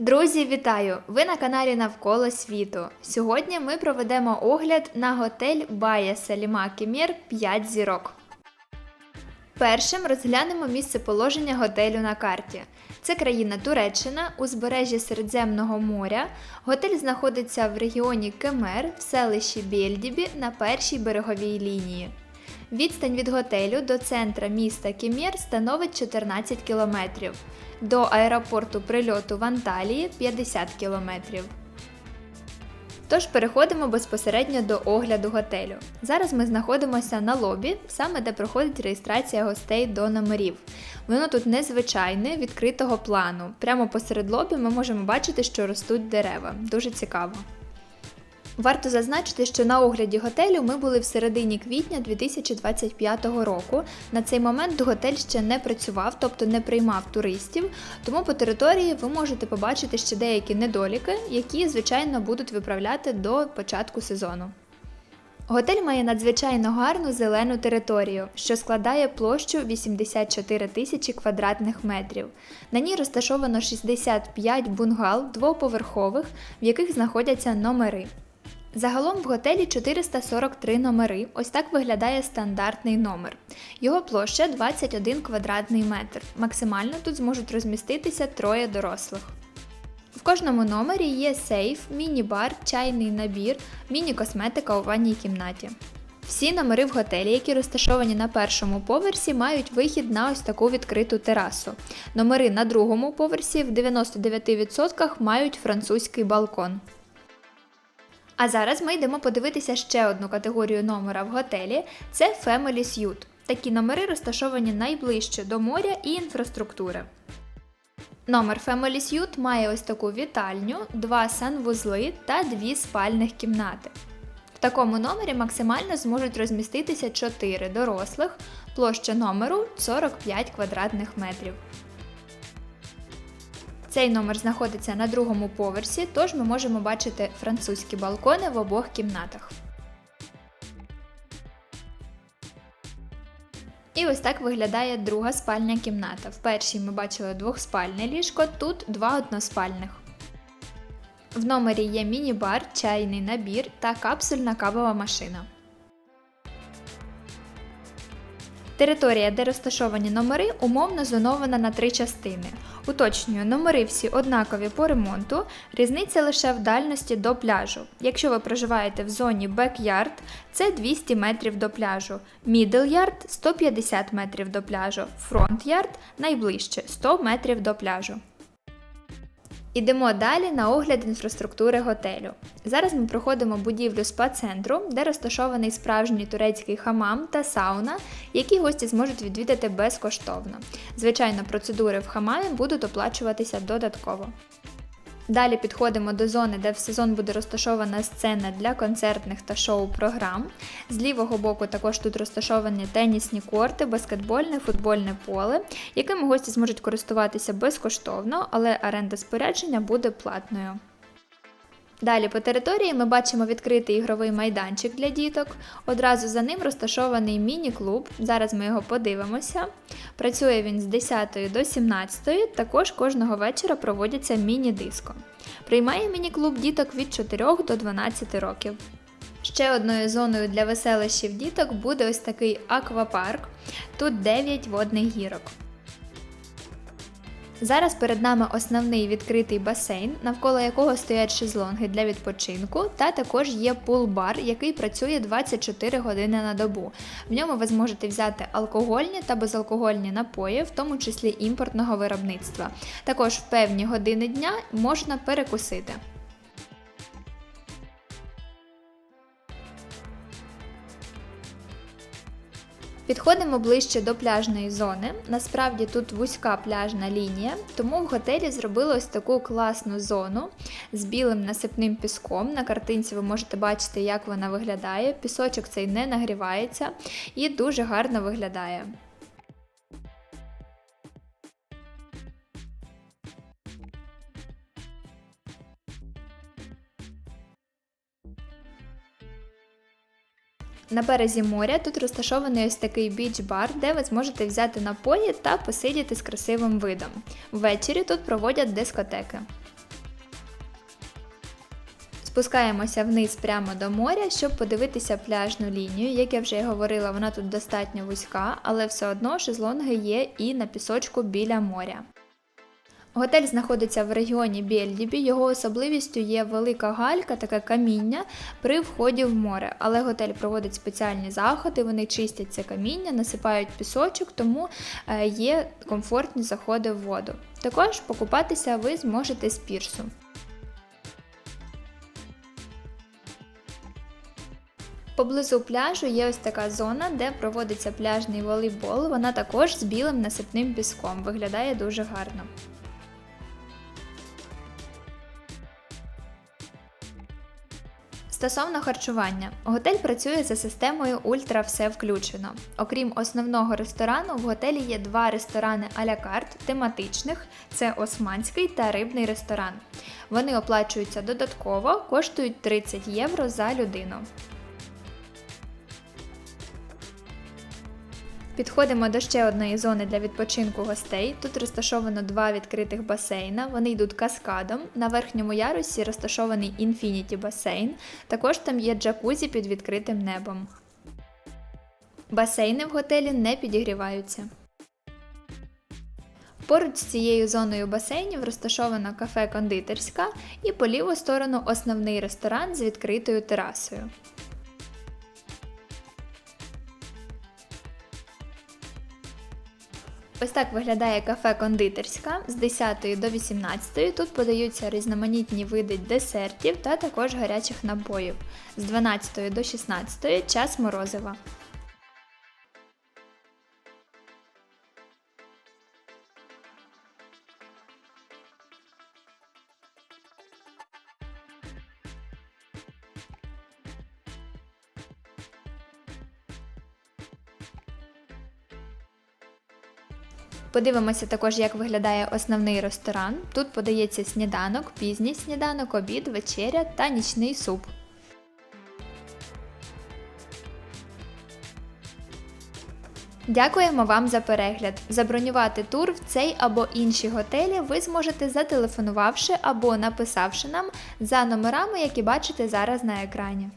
Друзі, вітаю! Ви на каналі Навколо світу. Сьогодні ми проведемо огляд на готель Бая Саліма Кемір 5 зірок. Першим розглянемо місце положення готелю на карті. Це країна Туреччина, узбережжя Середземного моря. Готель знаходиться в регіоні Кемер в селищі Бєльдібі на першій береговій лінії. Відстань від готелю до центра міста Кемір становить 14 кілометрів. До аеропорту прильоту в Анталії 50 кілометрів. Тож переходимо безпосередньо до огляду готелю. Зараз ми знаходимося на лобі, саме де проходить реєстрація гостей до номерів. Воно тут незвичайне, відкритого плану. Прямо посеред лобі ми можемо бачити, що ростуть дерева. Дуже цікаво. Варто зазначити, що на огляді готелю ми були в середині квітня 2025 року. На цей момент готель ще не працював, тобто не приймав туристів, тому по території ви можете побачити ще деякі недоліки, які, звичайно, будуть виправляти до початку сезону. Готель має надзвичайно гарну зелену територію, що складає площу 84 тисячі квадратних метрів. На ній розташовано 65 бунгал двоповерхових, в яких знаходяться номери. Загалом в готелі 443 номери. Ось так виглядає стандартний номер. Його площа 21 квадратний метр. Максимально тут зможуть розміститися троє дорослих. В кожному номері є сейф, міні-бар, чайний набір, міні-косметика у ванній кімнаті. Всі номери в готелі, які розташовані на першому поверсі, мають вихід на ось таку відкриту терасу. Номери на другому поверсі в 99% мають французький балкон. А зараз ми йдемо подивитися ще одну категорію номера в готелі це Family Suite. Такі номери розташовані найближче до моря і інфраструктури. Номер Family Suite має ось таку вітальню, два санвузли та дві спальних кімнати. В такому номері максимально зможуть розміститися 4 дорослих, площа номеру 45 квадратних метрів. Цей номер знаходиться на другому поверсі, тож ми можемо бачити французькі балкони в обох кімнатах. І ось так виглядає друга спальня кімната. В першій ми бачили двохспальне ліжко, тут два односпальних. В номері є міні-бар, чайний набір та капсульна кавова машина. Територія, де розташовані номери, умовно зонована на три частини. Уточнюю, номери всі однакові по ремонту, різниця лише в дальності до пляжу. Якщо ви проживаєте в зоні бек-ярд, це 200 метрів до пляжу, мідл-ярд – 150 метрів до пляжу, фронт-ярд – найближче 100 метрів до пляжу. Ідемо далі на огляд інфраструктури готелю. Зараз ми проходимо будівлю спа-центру, де розташований справжній турецький хамам та сауна, які гості зможуть відвідати безкоштовно. Звичайно, процедури в хамамі будуть оплачуватися додатково. Далі підходимо до зони, де в сезон буде розташована сцена для концертних та шоу-програм. З лівого боку також тут розташовані тенісні корти, баскетбольне, футбольне поле, якими гості зможуть користуватися безкоштовно, але оренда спорядження буде платною. Далі по території ми бачимо відкритий ігровий майданчик для діток. Одразу за ним розташований міні-клуб. Зараз ми його подивимося. Працює він з 10 до 17, також кожного вечора проводяться міні-диско. Приймає міні-клуб діток від 4 до 12 років. Ще одною зоною для веселищів діток буде ось такий аквапарк. Тут 9 водних гірок. Зараз перед нами основний відкритий басейн, навколо якого стоять шезлонги для відпочинку, та також є пул-бар, який працює 24 години на добу. В ньому ви зможете взяти алкогольні та безалкогольні напої, в тому числі імпортного виробництва. Також в певні години дня можна перекусити. Підходимо ближче до пляжної зони. Насправді тут вузька пляжна лінія, тому в готелі зробили ось таку класну зону з білим насипним піском. На картинці ви можете бачити, як вона виглядає. Пісочок цей не нагрівається і дуже гарно виглядає. На березі моря тут розташований ось такий біч-бар, де ви зможете взяти напої та посидіти з красивим видом. Ввечері тут проводять дискотеки. Спускаємося вниз прямо до моря, щоб подивитися пляжну лінію. Як я вже і говорила, вона тут достатньо вузька, але все одно шезлонги є і на пісочку біля моря. Готель знаходиться в регіоні Бєльдібі. Його особливістю є велика галька, таке каміння при вході в море. Але готель проводить спеціальні заходи, вони чистять це каміння, насипають пісочок, тому е, є комфортні заходи в воду. Також покупатися ви зможете з пірсу. Поблизу пляжу є ось така зона, де проводиться пляжний волейбол. Вона також з білим насипним піском. Виглядає дуже гарно. Стосовно харчування, готель працює за системою Ультра все включено. Окрім основного ресторану, в готелі є два ресторани а-ля карт тематичних: це османський та рибний ресторан. Вони оплачуються додатково, коштують 30 євро за людину. Підходимо до ще одної зони для відпочинку гостей. Тут розташовано два відкритих басейна. Вони йдуть каскадом. На верхньому ярусі розташований інфініті басейн. Також там є джакузі під відкритим небом. Басейни в готелі не підігріваються. Поруч з цією зоною басейнів розташовано кафе-кондитерська і по ліву сторону основний ресторан з відкритою терасою. Ось так виглядає кафе-кондитерська з 10 до 18. Тут подаються різноманітні види десертів та також гарячих напоїв. З 12 до 16 час морозива. Подивимося також, як виглядає основний ресторан. Тут подається сніданок, пізній сніданок, обід, вечеря та нічний суп. Дякуємо вам за перегляд. Забронювати тур в цей або інші готелі ви зможете зателефонувавши або написавши нам за номерами, які бачите зараз на екрані.